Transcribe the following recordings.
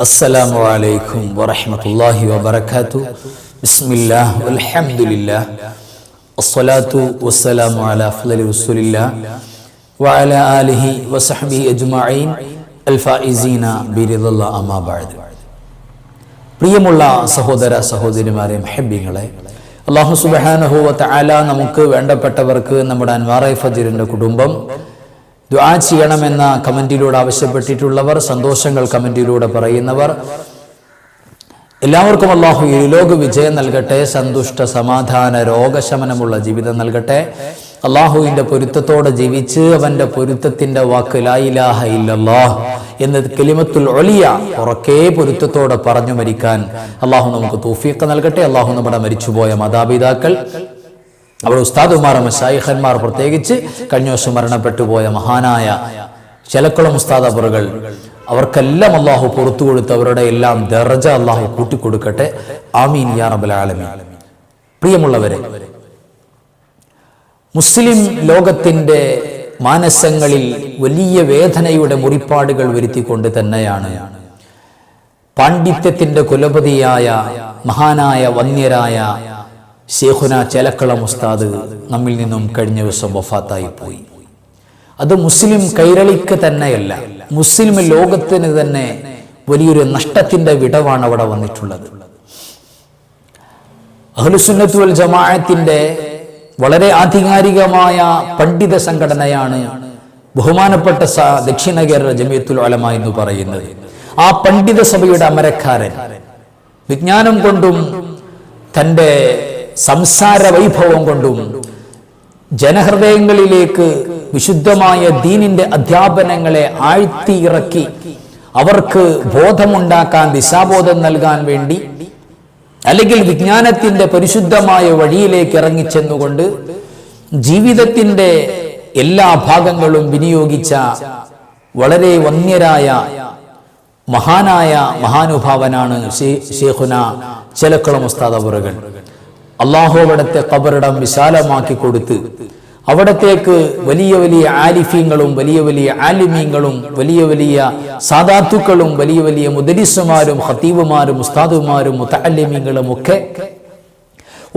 السلام عليكم ورحمة الله وبركاته بسم الله والحمد لله الصلاة والسلام على أفضل رسول الله وعلى آله وصحبه أجمعين الفائزين برضا الله أما بعد പ്രിയമുള്ള സഹോദര സഹോദരിമാരെ മെഹബിങ്ങളെ അള്ളാഹു സുബാനഹുവ തആല നമുക്ക് വേണ്ടപ്പെട്ടവർക്ക് നമ്മുടെ അൻവാറൈ ഫജറിന്റെ കുടുംബം ദുആ ചെയ്യണമെന്ന കമന്റിലൂടെ ആവശ്യപ്പെട്ടിട്ടുള്ളവർ സന്തോഷങ്ങൾ കമന്റിലൂടെ പറയുന്നവർ. എല്ലാവർക്കും അള്ളാഹു ഇരുലോക വിജയം നൽകട്ടെ സന്തുഷ്ട സമാധാന രോഗശമനമുള്ള ജീവിതം നൽകട്ടെ. അള്ളാഹുവിന്റെ പൊരുത്തത്തോടെ ജീവിച്ച് അവന്റെ പൊരുത്തത്തിന്റെ വാക്ക് ലായിലാഹ ഇല്ലല്ലാഹ് എന്ന് കെലിമത്തുൽ ഒളിയ ഉറക്കേ പൊരുത്തത്തോടെ പറഞ്ഞു മരിക്കാൻ അള്ളാഹു നമുക്ക് തൂഫിയൊക്കെ നൽകട്ടെ. അള്ളാഹു നമ്മുടെ മരിച്ചുപോയ മാതാപിതാക്കൾ അവിടെ ഉസ്താദുമാർ മഷായിഖന്മാർ പ്രത്യേകിച്ച് കഴിഞ്ഞ വർഷം മരണപ്പെട്ടു പോയ മഹാനായ ചെലക്കുളം ഉസ്താദ് അബറുകൾ അവർക്കെല്ലാം അള്ളാഹു പുറത്തു കൊടുത്ത് അവരുടെ എല്ലാം ദർജ അള്ളാഹു കൂട്ടിക്കൊടുക്കട്ടെ. ആമീൻ യാ ആലമീൻ. പ്രിയമുള്ളവരെ മുസ്ലിം ലോകത്തിന്റെ മാനസങ്ങളിൽ വലിയ വേദനയുടെ മുറിപ്പാടുകൾ വരുത്തിക്കൊണ്ട് തന്നെയാണ് പാണ്ഡിത്യത്തിന്റെ കുലപതിയായ മഹാനായ വന്യരായ ഷേഖുന ചേലക്കളം ഉസ്താദ് നമ്മിൽ നിന്നും കഴിഞ്ഞ ദിവസം വഫാത്തായി പോയി. അത് മുസ്ലിം കൈരളിക്ക് തന്നെയല്ല മുസ്ലിം ലോകത്തിന് തന്നെ വലിയൊരു നഷ്ടത്തിന്റെ വിടവാണ് അവിടെ വന്നിട്ടുള്ളത്. അഹ്ലുസുന്നത്തുൽ ജമാഅത്തിന്റെ വളരെ ആധികാരികമായ പണ്ഡിത സംഘടനയാണ് ബഹുമാനപ്പെട്ട ദക്ഷിണ കേരള ജമിയത്തുൽ ഉലമ എന്ന് പറയുന്നത്. ആ പണ്ഡിത സഭയുടെ അമരക്കാരൻ. വിജ്ഞാനം കൊണ്ടും തന്റെ സംസാര വൈഭവം കൊണ്ടും ജനഹൃദയങ്ങളിലേക്ക് വിശുദ്ധമായ ദീനിന്റെ അധ്യാപനങ്ങളെ ആഴ്ത്തി ഇറക്കി അവർക്ക് ബോധമുണ്ടാക്കാൻ ദിശാബോധം നൽകാൻ വേണ്ടി അല്ലെങ്കിൽ വിജ്ഞാനത്തിന്റെ പരിശുദ്ധമായ വഴിയിലേക്ക് ഇറങ്ങിച്ചെന്നുകൊണ്ട് ജീവിതത്തിന്റെ എല്ലാ ഭാഗങ്ങളും വിനിയോഗിച്ച വളരെ വന്യരായ മഹാനായ മഹാനുഭാവനാണ് ഷേഖുന ചെലക്കുളം ഉസ്താദ് അവറുകൾ അള്ളാഹു അവിടുത്തെ കബറിടം വിശാലമാക്കി കൊടുത്ത് അവിടത്തേക്ക് വലിയ വലിയ ആലിഫ്യങ്ങളും വലിയ വലിയ ആലിമീങ്ങളും വലിയ വലിയ സാധാത്തുക്കളും വലിയ വലിയ മുദരിസുമാരും ഹത്തീബുമാരും ഉസ്താദുമാരും മുത്തല്ലിമീങ്ങളും ഒക്കെ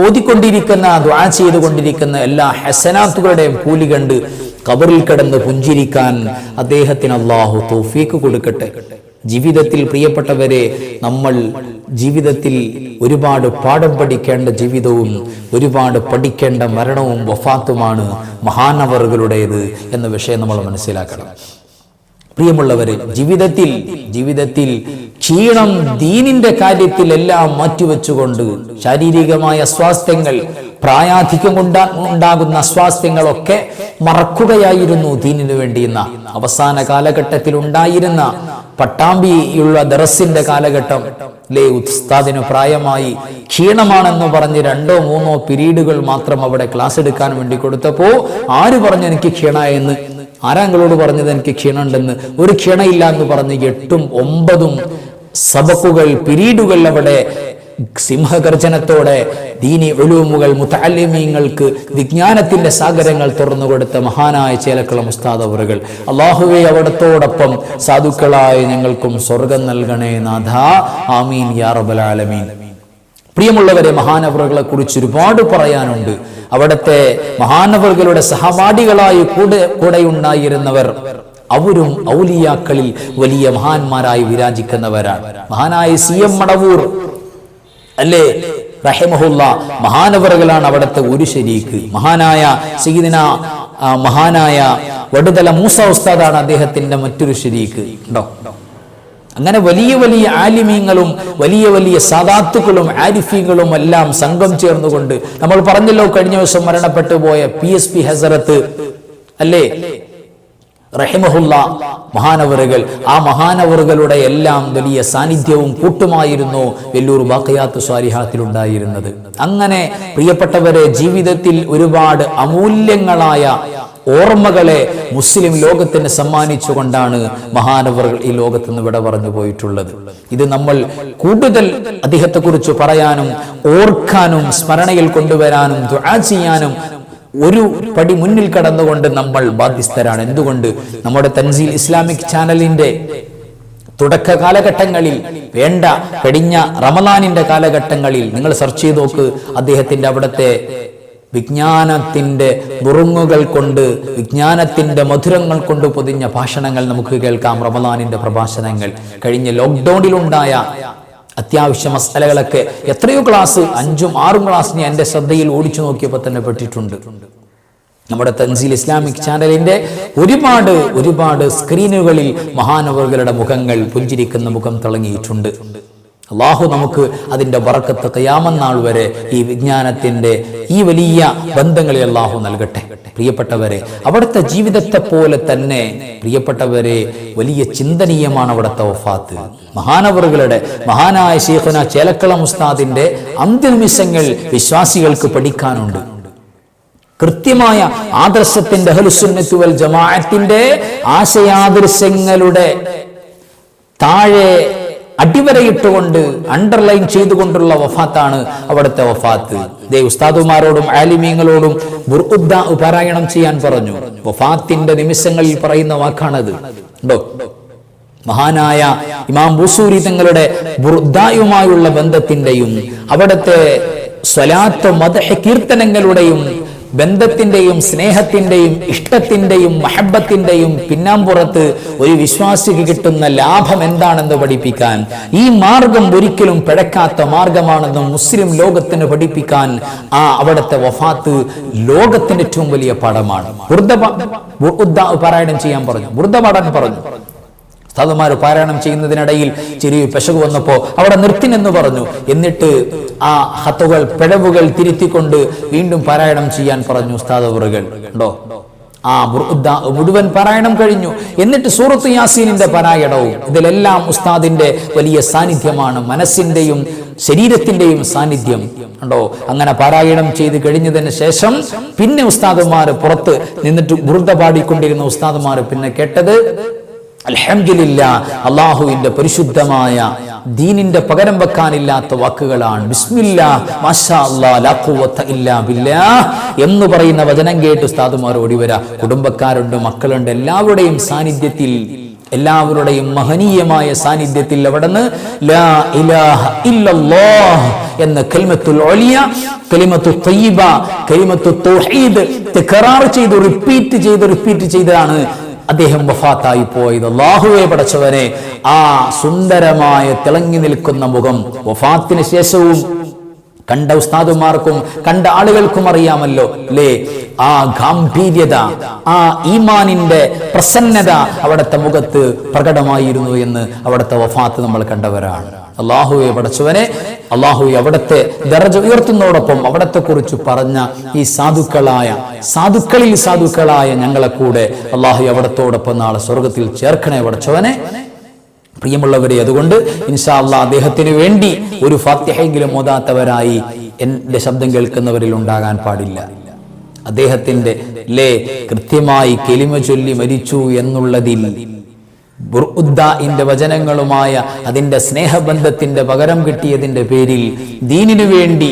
ഓതിക്കൊണ്ടിരിക്കുന്ന ദ്വാ ചെയ്തുകൊണ്ടിരിക്കുന്ന എല്ലാ ഹസനാത്തുകളുടെയും കൂലി കണ്ട് കബറിൽ കിടന്ന് പുഞ്ചിരിക്കാൻ അദ്ദേഹത്തിന് അള്ളാഹു തോഫീക്ക് കൊടുക്കട്ടെ. ജീവിതത്തിൽ പ്രിയപ്പെട്ടവരെ നമ്മൾ ജീവിതത്തിൽ ഒരുപാട് പാഠം പഠിക്കേണ്ട ജീവിതവും ഒരുപാട് പഠിക്കേണ്ട മരണവും വഫാത്തുമാണ് മഹാനവറുകളുടേത് എന്ന വിഷയം നമ്മൾ മനസ്സിലാക്കണം. പ്രിയമുള്ളവരെ ജീവിതത്തിൽ ജീവിതത്തിൽ ക്ഷീണം ദീനിന്റെ കാര്യത്തിൽ എല്ലാം മാറ്റിവെച്ചുകൊണ്ട് ശാരീരികമായ അസ്വാസ്ഥ്യങ്ങൾ പ്രായാധിക്യം കൊണ്ടാ ഉണ്ടാകുന്ന അസ്വാസ്ഥ്യങ്ങളൊക്കെ മറക്കുകയായിരുന്നു ദീനിനു വേണ്ടിയെന്ന അവസാന കാലഘട്ടത്തിൽ ഉണ്ടായിരുന്ന പട്ടാമ്പിയുള്ള ദറസിന്റെ കാലഘട്ടം. ലേ ഉസ്താദിന് പ്രായമായി ക്ഷീണമാണെന്ന് പറഞ്ഞ് രണ്ടോ മൂന്നോ പിരീഡുകൾ മാത്രം അവിടെ ക്ലാസ് എടുക്കാൻ വേണ്ടി കൊടുത്തപ്പോ ആര് പറഞ്ഞു എനിക്ക് ക്ഷീണായെന്ന്? ആരാങ്ങളോട് പറഞ്ഞത് എനിക്ക് ക്ഷീണമുണ്ടെന്ന്? ഒരു ക്ഷീണയില്ല എന്ന് പറഞ്ഞ് എട്ടും ഒമ്പതും സബക്കുകൾ പിരീഡുകൾ അവിടെ സിംഹഗർജനത്തോടെ ദീനി ഒലൂമുകൾ മുത്തല്ലിമീങ്ങൾക്ക് വിജ്ഞാനത്തിന്റെ സാഗരങ്ങൾ തുറന്നു കൊടുത്ത മഹാനായ ചേലക്കുളം ഉസ്താദ് അവറുകൾ. അള്ളാഹുവെ അവിടത്തോടൊപ്പം സാധുക്കളായ ഞങ്ങൾക്കും സ്വർഗം നൽകണേ നാഥ. ആമീൻ യാ ആലമീൻ. പ്രിയമുള്ളവരെ മഹാനവറുകളെ കുറിച്ച് ഒരുപാട് പറയാനുണ്ട്. അവിടുത്തെ മഹാനവറുകളുടെ സഹപാഠികളായി കൂടെ കൂടെ ഉണ്ടായിരുന്നവർ അവരും ഔലിയാക്കളിൽ വലിയ മഹാന്മാരായി വിരാജിക്കുന്നവരാണ്. മഹാനായ സി എം മടവൂർ അല്ലേ? റഹിമഹുല്ല മഹാനവറുകളാണ് അവിടുത്തെ ഒരു ശരീക്ക്. മഹാനായ സീദിന മഹാനായ വടുതല മൂസ ഉസ്താദാണ് അദ്ദേഹത്തിന്റെ മറ്റൊരു ശരീക്ക്. ഉണ്ടോ? അങ്ങനെ വലിയ വലിയ ആലിമീങ്ങളും വലിയ വലിയ സാദാത്തുക്കളും ആരിഫീകളും എല്ലാം സംഘം ചേർന്നുകൊണ്ട് നമ്മൾ പറഞ്ഞല്ലോ കഴിഞ്ഞ ദിവസം മരണപ്പെട്ടു പോയ പി എസ് പി ഹസറത്ത് അല്ലേ? റഹിമഹുല്ല മഹാനവറുകൾ. ആ മഹാനവറുകളുടെ എല്ലാം വലിയ സാന്നിധ്യവും കൂട്ടുമായിരുന്നു വെല്ലൂർ ബാക്കയാത്ത് സ്വാരിഹാത്തിലുണ്ടായിരുന്നത്. അങ്ങനെ പ്രിയപ്പെട്ടവരെ ജീവിതത്തിൽ ഒരുപാട് അമൂല്യങ്ങളായ ഓർമ്മകളെ മുസ്ലിം ലോകത്തിന് സമ്മാനിച്ചുകൊണ്ടാണ് മഹാനവറുകൾ ഈ ലോകത്ത് നിന്ന് വിട പറഞ്ഞു പോയിട്ടുള്ളത്. ഇത് നമ്മൾ കൂടുതൽ അദ്ദേഹത്തെക്കുറിച്ച് പറയാനും ഓർക്കാനും സ്മരണയിൽ കൊണ്ടുവരാനും ദുആ ചെയ്യാനും ഒരു പടി മുന്നിൽ കടന്നുകൊണ്ട് നമ്മൾ ബാധ്യസ്ഥരാണ്. എന്തുകൊണ്ട്? നമ്മുടെ തൻസീൽ ഇസ്ലാമിക് ചാനലിന്റെ തുടക്ക കാലഘട്ടങ്ങളിൽ വേണ്ട കഴിഞ്ഞ റമദാനിന്റെ കാലഘട്ടങ്ങളിൽ നിങ്ങൾ സെർച്ച് ചെയ്ത് നോക്ക് അദ്ദേഹത്തിന്റെ അവിടുത്തെ വിജ്ഞാനത്തിന്റെ നുറുങ്ങുകൾ കൊണ്ട് വിജ്ഞാനത്തിന്റെ മധുരങ്ങൾ കൊണ്ട് പൊതിഞ്ഞ ഭാഷണങ്ങൾ നമുക്ക് കേൾക്കാം. റമദാനിന്റെ പ്രഭാഷണങ്ങൾ. കഴിഞ്ഞ ലോക്ക്ഡൌണിലുണ്ടായ അത്യാവശ്യ മസാലകളൊക്കെ എത്രയോ ക്ലാസ് അഞ്ചും ആറും ക്ലാസ് ഞാൻ എന്റെ ശ്രദ്ധയിൽ ഓടിച്ചു നോക്കിയപ്പോൾ തന്നെ പെട്ടിട്ടുണ്ട്. നമ്മുടെ തൻസീൽ ഇസ്ലാമിക് ചാനലിന്റെ ഒരുപാട് ഒരുപാട് സ്ക്രീനുകളിൽ മഹാനവറുകളുടെ മുഖങ്ങൾ പുഞ്ചിരിക്കുന്ന മുഖം തിളങ്ങിയിട്ടുണ്ട്. അള്ളാഹു നമുക്ക് അതിന്റെ വറക്കത്ത് കയാമന്നാൾ വരെ ഈ വിജ്ഞാനത്തിന്റെ ഈ വലിയ ബന്ധങ്ങളെ അള്ളാഹു നൽകട്ടെ. പ്രിയപ്പെട്ടവരെ അവിടുത്തെ ജീവിതത്തെ പോലെ തന്നെ പ്രിയപ്പെട്ടവരെ വലിയ ചിന്തനീയമാണ് അവിടുത്തെ വഫാത്ത്. മഹാനവറുകളുടെ മഹാനായ ശേഖന ചേലക്കളം ഉസ്താദിന്റെ അന്ത്യനിമിഷങ്ങൾ വിശ്വാസികൾക്ക് പഠിക്കാനുണ്ട്. കൃത്യമായ ആദർശത്തിന്റെ അഹ്ലുസുന്നത്ത് വൽ ജമാഅത്തിന്റെ ആശയാദർശങ്ങളുടെ താഴെ അടിവരയിട്ടുകൊണ്ട് അണ്ടർലൈൻ ചെയ്തുകൊണ്ടുള്ള വഫാത്താണ് അവിടുത്തെ വഫാത്ത്. ദേ ഉസ്താദുമാരോടും ആലിമീങ്ങളോടും ബുർഉദ്ദ പാരായണം ചെയ്യാൻ പറഞ്ഞു. വഫാത്തിന്റെ നിമിഷങ്ങളിൽ പറയുന്ന വാക്കാണത്. മഹാനായ ഇമാം ബുസൂരി തങ്ങളുടെ ബുർദായുമായുള്ള ബന്ധത്തിന്റെയും അവിടുത്തെ സ്വലാത്ത് മത കീർത്തനങ്ങളുടെയും ബന്ധത്തിന്റെയും സ്നേഹത്തിന്റെയും ഇഷ്ടത്തിന്റെയും മഹബത്തിന്റെയും പിന്നാമ്പുറത്ത് ഒരു വിശ്വാസിക്ക് കിട്ടുന്ന ലാഭം എന്താണെന്ന് പഠിപ്പിക്കാൻ ഈ മാർഗം ഒരിക്കലും പിഴക്കാത്ത മാർഗമാണെന്ന് മുസ്ലിം ലോകത്തിന് പഠിപ്പിക്കാൻ ആ അവിടുത്തെ വഫാത്ത് ലോകത്തിന്റെ ഏറ്റവും വലിയ പാഠമാണ്. പാരായണം ചെയ്യാൻ പറഞ്ഞു. പാടാൻ പറഞ്ഞു. ഉസ്താദുമാർ പാരായണം ചെയ്യുന്നതിനിടയിൽ ചെറിയ പെശക് വന്നപ്പോൾ അവിടെ നിർത്തിനെന്ന് പറഞ്ഞു. എന്നിട്ട് ആ ഹത്തുകൾ പിഴവുകൾ തിരുത്തിക്കൊണ്ട് വീണ്ടും പാരായണം ചെയ്യാൻ പറഞ്ഞു ഉസ്താദവറുകൾ ഉണ്ടോ ആ മുഴുവൻ പാരായണം കഴിഞ്ഞു. എന്നിട്ട് സൂറത്ത് യാസീനിന്റെ പാരായണവും ഇതിലെല്ലാം ഉസ്താദിന്റെ വലിയ സാന്നിധ്യമാണ് മനസ്സിന്റെയും ശരീരത്തിന്റെയും സാന്നിധ്യം. ഉണ്ടോ അങ്ങനെ പാരായണം ചെയ്ത് കഴിഞ്ഞതിന് ശേഷം പിന്നെ ഉസ്താദുമാർ പുറത്ത് നിന്നിട്ട് ബുർദ പാടിക്കൊണ്ടിരുന്ന ഉസ്താദുമാർ പിന്നെ കേട്ടത് അലഹമില്ല അള്ളാഹുവിന്റെ പരിശുദ്ധമായ ദീനിന്റെ പകരം വെക്കാനില്ലാത്ത വാക്കുകളാണ്. ബിസ്മില്ലാ മാഷാ ഇല്ലാ ബില്ലാ എന്ന് പറയുന്ന വചനം കേട്ട് ഉസ്താദുമാർ ഓടിവരാ കുടുംബക്കാരുണ്ട് മക്കളുണ്ട് എല്ലാവരുടെയും സാന്നിധ്യത്തിൽ എല്ലാവരുടെയും മഹനീയമായ സാന്നിധ്യത്തിൽ അവിടുന്ന് ലാ ഇലാഹ ഇല്ലല്ലാഹ് എന്ന കലിമത്തുൽ ഒലിയ കലിമത്തു തയ്യബ കലിമത്തു തൗഹീദ് തെക്കറാർ ചെയ്ത് റിപ്പീറ്റ് ചെയ്ത് റിപ്പീറ്റ് ചെയ്തതാണ് അദ്ദേഹം വഫാത്തായി പോയത്. അള്ളാഹുവെ പടച്ചവനെ ആ സുന്ദരമായ തിളങ്ങി നിൽക്കുന്ന മുഖം വഫാത്തിന് ശേഷവും കണ്ട ഉസ്താദുമാർക്കും കണ്ട ആളുകൾക്കും അറിയാമല്ലോ അല്ലേ ആ ഗാംഭീര്യത ആ ഈമാനിന്റെ പ്രസന്നത അവിടുത്തെ മുഖത്ത് പ്രകടമായിരുന്നു എന്ന് അവിടുത്തെ വഫാത്ത് നമ്മൾ കണ്ടവരാണ്. അള്ളാഹുവെ പടച്ചവനെ അള്ളാഹു അവിടത്തെ ദർജ ഉയർത്തുന്നതോടൊപ്പം അവിടത്തെ കുറിച്ച് പറഞ്ഞ ഈ സാധുക്കളായ സാധുക്കളിൽ സാധുക്കളായ ഞങ്ങളെ കൂടെ അള്ളാഹു അവിടത്തോടൊപ്പം നാളെ സ്വർഗത്തിൽ ചേർക്കണേ പടച്ചവനെ. പ്രിയമുള്ളവരെ അതുകൊണ്ട് ഇൻഷാ അള്ളാ അദ്ദേഹത്തിന് വേണ്ടി ഒരു ഫാത്യഹെങ്കിലും ഓതാത്തവരായി എന്റെ ശബ്ദം കേൾക്കുന്നവരിൽ ഉണ്ടാകാൻ പാടില്ല. അദ്ദേഹത്തിന്റെ ലേ കൃത്യമായി കെലിമ ചൊല്ലി മരിച്ചു എന്നുള്ളതിൽ ബുർഉദ്ദാഇന്റെ വചനങ്ങളുമായ അതിന്റെ സ്നേഹബന്ധത്തിന്റെ പകരം കിട്ടിയതിന്റെ പേരിൽ ദീനിനു വേണ്ടി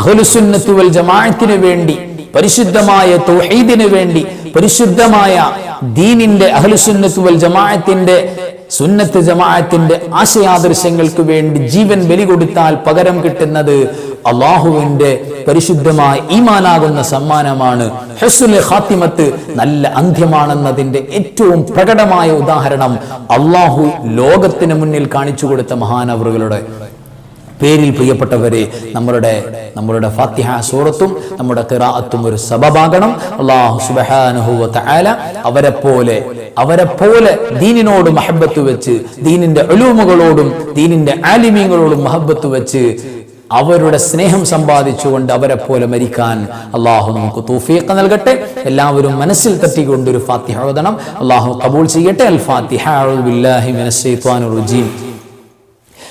അഹ്ലുസുന്നത്തു വൽ ജമാഅത്തിന് വേണ്ടി പരിശുദ്ധമായ തൗഹീദിനു വേണ്ടി പരിശുദ്ധമായ ദീനിന്റെ അഹ്ലുസുന്നത്തു വൽ ജമാഅത്തിന്റെ സുന്നത്ത് ജമാഅത്തിന്റെ ആശയാദർശങ്ങൾക്ക് വേണ്ടി ജീവൻ ബലി കൊടുത്താൽ പകരം കിട്ടുന്നത് അള്ളാഹുവിന്റെ പരിശുദ്ധമായ ഈമാനാകുന്ന സമ്മാനമാണ്. ഹെസുൽ ഖാത്തിമത്ത് നല്ല അന്ത്യമാണെന്നതിന്റെ ഏറ്റവും പ്രകടമായ ഉദാഹരണം അള്ളാഹു ലോകത്തിന് മുന്നിൽ കാണിച്ചു കൊടുത്ത മഹാനവറുകളുടെ പേരിൽ പ്രിയപ്പെട്ടവരെ നമ്മളുടെ നമ്മളുടെ ഫാത്തിഹ സൂറത്തും നമ്മുടെ കിറാത്തും ഒരു സബബാകണം. അള്ളാഹു സുബ്ഹാനഹു വ തആല അവരെ പോലെ അവരെ പോലെ ദീനിനോട് മഹബത്ത് വെച്ച് ദീനിന്റെ ഒലൂമുകളോടും ദീനിന്റെ ആലിമ്യങ്ങളോടും മഹബത്ത് വെച്ച് അവരുടെ സ്നേഹം സമ്പാദിച്ചുകൊണ്ട് അവരെ പോലെ മരിക്കാൻ അള്ളാഹു നമുക്ക് തൗഫീഖ് നൽകട്ടെ. എല്ലാവരും മനസ്സിൽ തട്ടിക്കൊണ്ട് ഒരു ഫാത്തിഹ ഓതണം. അള്ളാഹു കബൂൾ ചെയ്യട്ടെ. അൽ ഫാത്തിഹ ബില്ലാഹി മിനശ് റജീം.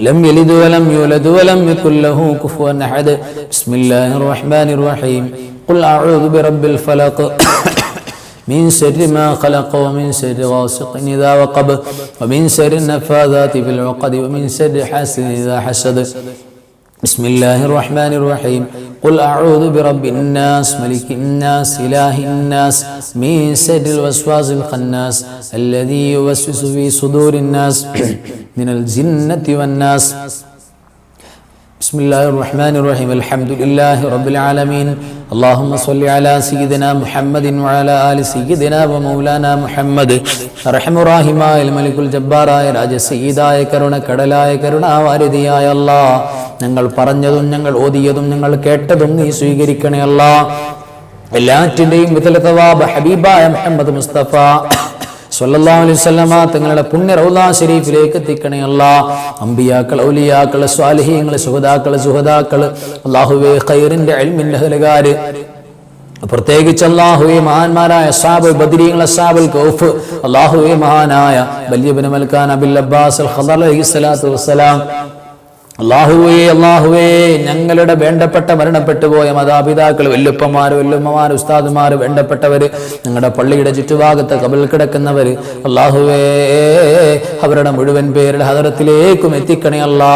لم يلد ولم يولد ولم يكن له كفوا أحد. بسم الله الرحمن الرحيم. قل أعوذ برب الفلق. من شر ما خلق ومن شر غاسق إذا وقب. ومن شر النفاذات في العقد. ومن شر حاسد إذا حسد. بسم الله الرحمن الرحيم. قل أعوذ برب الناس ملك الناس إله الناس من شر الوسواس الخناس الذي يوسوس في صدور الناس من الجنة والناس. بسم الله الرحمن الرحيم الحمد لله رب العالمين اللهم صل على سيدنا محمد وعلى آل سيدنا ومولانا محمد റഹമുറാഹിമായ മലിക്കുൽ ജബ്ബാറായ രാജസീതായ കരുണ കടലായ കരുണാവാരിതിയായ അല്ലാ ഞങ്ങൾ പറഞ്ഞതും ഞങ്ങൾ ഓതിയതും ഞങ്ങൾ കേട്ടതും നീ സ്വീകരിക്കണേ അല്ലാ എല്ലാറ്റിൻ്റെയും വിതലത്തവാബ് ഹബീബായ മുഹമ്മദ് മുസ്തഫ സല്ലല്ലാഹു അലൈഹി വസല്ലമ തങ്ങളുടെ പുണ്യ റൗദാ എത്തിക്കണേ അല്ലാ. അമ്പിയാക്കൾ ഔലിയാക്കൾ സ്വാലിഹീങ്ങൾ സുഹദാക്കൾ സുഹദാക്കൾ. അള്ളാഹുവേ ഖൈറിന്റെ ഇൽമിന്റെ ഹലുകാര് പ്രത്യേകിച്ച് അള്ളാഹുവെ മഹാന്മാരായ സാബ് ബദരീങ്ങൾ സാബുൽ കൗഫ് അള്ളാഹുവെ മഹാനായ ബല്യബിൻ മൽക്കാൻ അബിൽ അബ്ബാസ് അൽ ഖദർ അലൈഹി സ്വലാത്തു വസ്സലാം. അള്ളാഹുവേ അള്ളാഹുവേ ഞങ്ങളുടെ വേണ്ടപ്പെട്ട മരണപ്പെട്ടു പോയ മാതാപിതാക്കൾ വല്ലുപ്പന്മാർ വല്ലുമ്മമാർ ഉസ്താദുമാർ വേണ്ടപ്പെട്ടവർ ഞങ്ങളുടെ പള്ളിയുടെ ചുറ്റുഭാഗത്ത് കബൽ കിടക്കുന്നവർ അള്ളാഹുവേ അവരുടെ മുഴുവൻ പേരുടെ ഹദരത്തിലേക്കും എത്തിക്കണേ അല്ലാ.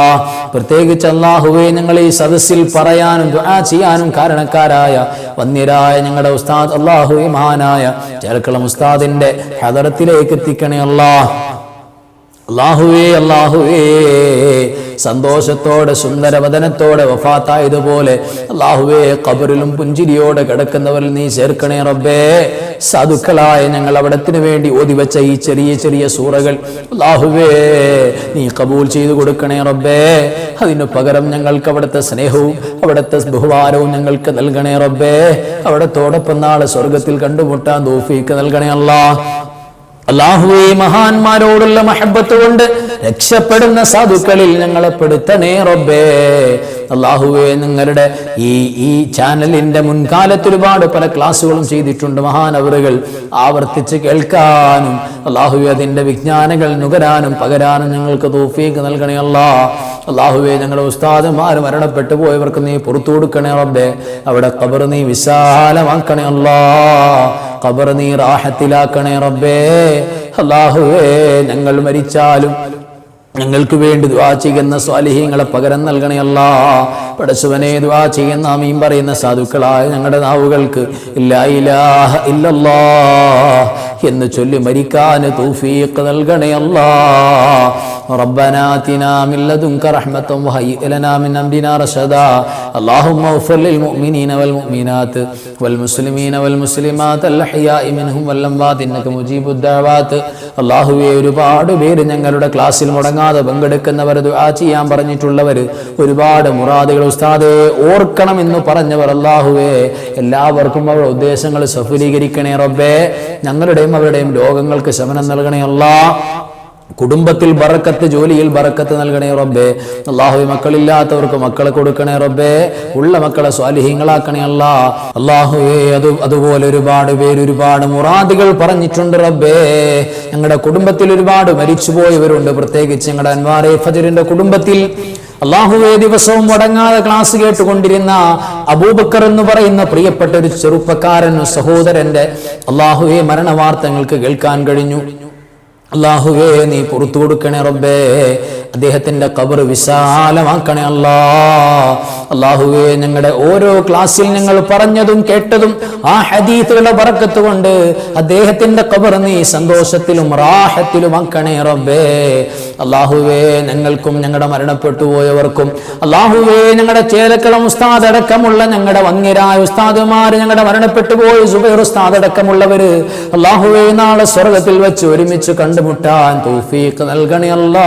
പ്രത്യേകിച്ച് അള്ളാഹുവേ ഞങ്ങൾ ഈ സദസ്സിൽ പറയാനും ദുആ ചെയ്യാനും കാരണക്കാരായ വന്യരായ ഞങ്ങളുടെ ഉസ്താദ് അള്ളാഹുവേ മഹാനായ ചേർക്കളം ഉസ്താദിന്റെ ഹദരത്തിലേക്ക് എത്തിക്കണേ അല്ലാ. അള്ളാഹുവേ അള്ളാഹുവേ സന്തോഷത്തോടെ സുന്ദരവദനത്തോടെ വഫാത്തായതുപോലെ അള്ളാഹുവേ കബറിലും പുഞ്ചിരിയോടെ കിടക്കുന്നവരിൽ നീ ചേർക്കണേ റബ്ബേ. സാധുക്കളായ ഞങ്ങൾ അവിടത്തിന് വേണ്ടി ഓതിവച്ച ഈ ചെറിയ ചെറിയ സൂറകൾ അള്ളാഹുവേ നീ കബൂൽ ചെയ്തു കൊടുക്കണേ റബ്ബേ. അതിനു പകരം ഞങ്ങൾക്ക് അവിടുത്തെ സ്നേഹവും അവിടുത്തെ ബഹുമാനവും ഞങ്ങൾക്ക് നൽകണേ റബ്ബേ. അവിടത്തോടൊപ്പം നാളെ സ്വർഗത്തിൽ കണ്ടുമുട്ടാൻ തോഫീക്ക് നൽകണേ അല്ലാ അള്ളാഹുവെ മഹാന്മാരോടുള്ള മഹബത്ത് കൊണ്ട് രക്ഷപ്പെടുന്ന സാധുക്കളിൽ ഞങ്ങളെ പെടുത്തണേ റബ്ബേ. അള്ളാഹുവെ നിങ്ങളുടെ ഈ ഈ ചാനലിന്റെ മുൻകാലത്ത് ഒരുപാട് പല ക്ലാസ്സുകളും ചെയ്തിട്ടുണ്ട് മഹാനവറുകൾ. ആവർത്തിച്ച് കേൾക്കാനും അള്ളാഹുവെ അതിന്റെ വിജ്ഞാനങ്ങൾ നുകരാനും പകരാനും ഞങ്ങൾക്ക് തോഫീക്ക് നൽകണേ അല്ലാ. അള്ളാഹുവെ ഞങ്ങളുടെ ഉസ്താദന്മാർ മരണപ്പെട്ടു പോയവർക്ക് നീ പുറത്തു കൊടുക്കണേ റബ്ബേ. അവിടെ കബർ നീ വിശാലമാക്കണേ അല്ലാ. ഖബർ നീ റാഹത്തിലാക്കണേ റബ്ബേ. അള്ളാഹുവേ ഞങ്ങൾ മരിച്ചാലും ഞങ്ങൾക്ക് വേണ്ടി ദുആ ചെയ്യുന്ന സ്വാലിഹ്യങ്ങളെ പകരം നൽകണേ അല്ലാ പടശുവനെ ദുആ ചെയ്യുന്ന ആമീൻ പറയുന്ന സാധുക്കളായ ഞങ്ങളുടെ നാവുകൾക്ക് ഇല്ലാ ഇലാഹ ഇല്ലല്ലാ എന്ന് ചൊല്ലി മരിക്കാൻ തൗഫീഖ് നൽകണേ അല്ലാ ربنا آتنا من لدنك رحمة وهيئ لنا من أمرنا رشدا اللهم اغفر للمؤمنين والمؤمنات والمسلمين والمسلمات الأحياء منهم والأموات إنك مجيب الدعوات അള്ളാഹുവെ ഒരുപാട് പേര് ഞങ്ങളുടെ ക്ലാസ്സിൽ മുടങ്ങാതെ പങ്കെടുക്കുന്നവർ ദുആ ചെയ്യാൻ പറഞ്ഞിട്ടുള്ളവർ ഒരുപാട് മുറാദുകൾ. ഉസ്താദേ ഓർക്കണം എന്ന് പറഞ്ഞവർ അള്ളാഹുവേ എല്ലാവർക്കും അവരുടെ ഉദ്ദേശങ്ങൾ സഫലീകരിക്കണേ റബ്ബേ. ഞങ്ങളുടെയും അവരുടെയും രോഗങ്ങൾക്ക് ശമനം നൽകണേ അല്ലാ കുടുംബത്തിൽ ബറക്കത്ത് ജോലിയിൽ ബറക്കത്ത് നൽകണേ റബ്ബേ. അള്ളാഹു മക്കളില്ലാത്തവർക്ക് മക്കളെ കൊടുക്കണേ റബ്ബേ. ഉള്ള മക്കളെ സ്വാലിഹീങ്ങളാക്കണേ അല്ല. അള്ളാഹുവേ അത് അതുപോലെ ഒരുപാട് പേര് ഒരുപാട് മുറാദികൾ പറഞ്ഞിട്ടുണ്ട് റബ്ബേ. ഞങ്ങളുടെ കുടുംബത്തിൽ ഒരുപാട് മരിച്ചുപോയവരുണ്ട്. പ്രത്യേകിച്ച് ഞങ്ങളുടെ അൻവാറെ ഫജറിന്റെ കുടുംബത്തിൽ. അള്ളാഹുവേ ദിവസവും മുടങ്ങാതെ ക്ലാസ് കേട്ടുകൊണ്ടിരുന്ന അബൂബക്കർ എന്ന് പറയുന്ന പ്രിയപ്പെട്ട ഒരു ചെറുപ്പക്കാരൻ സഹോദരന്റെ അള്ളാഹുവെ മരണവാർത്തങ്ങൾക്ക് കേൾക്കാൻ കഴിഞ്ഞു. അള്ളാഹുവേ നീ പുറത്തു കൊടുക്കണേ റബ്ബേ. അദ്ദേഹത്തിന്റെ കബർ വിശാലമാക്കണേ അല്ലാ. അള്ളാഹുവേ ഞങ്ങളുടെ ഓരോ ക്ലാസ്സിൽ ഞങ്ങൾ പറഞ്ഞതും കേട്ടതും ആ ഹദീത്തുകളുടെ പറക്കത്ത് കൊണ്ട് അദ്ദേഹത്തിന്റെ കബർ നീ സന്തോഷത്തിലും റാഹത്തിലും ആക്കണേ റബ്ബേ. അള്ളാഹുവേ ഞങ്ങൾക്കും ഞങ്ങളുടെ മരണപ്പെട്ടു പോയവർക്കും അള്ളാഹുവേ ഞങ്ങളുടെ ചേലക്കളം ഉസ്താദ് അടക്കമുള്ള ഞങ്ങളുടെ വന്യരായ ഉസ്താദുമാർ ഞങ്ങളുടെ മരണപ്പെട്ടു പോയ സുബൈർ ഉസ്താദ് അടക്കമുള്ളവര് അള്ളാഹുവേ നാളെ സ്വർഗത്തിൽ വെച്ച് ഒരുമിച്ച് കണ്ടുമുട്ടാൻ തൗഫീഖ് നൽകണേ അല്ലാ.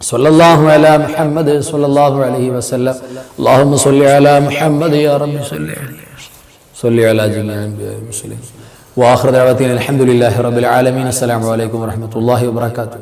صلى الله على محمد صلى الله عليه وسلم. اللهم صل على محمد يا رب صل صل على جميع الأنبياء والمرسلين. وآخر دعوتنا الحمد لله رب العالمين. السلام عليكم ورحمة الله وبركاته.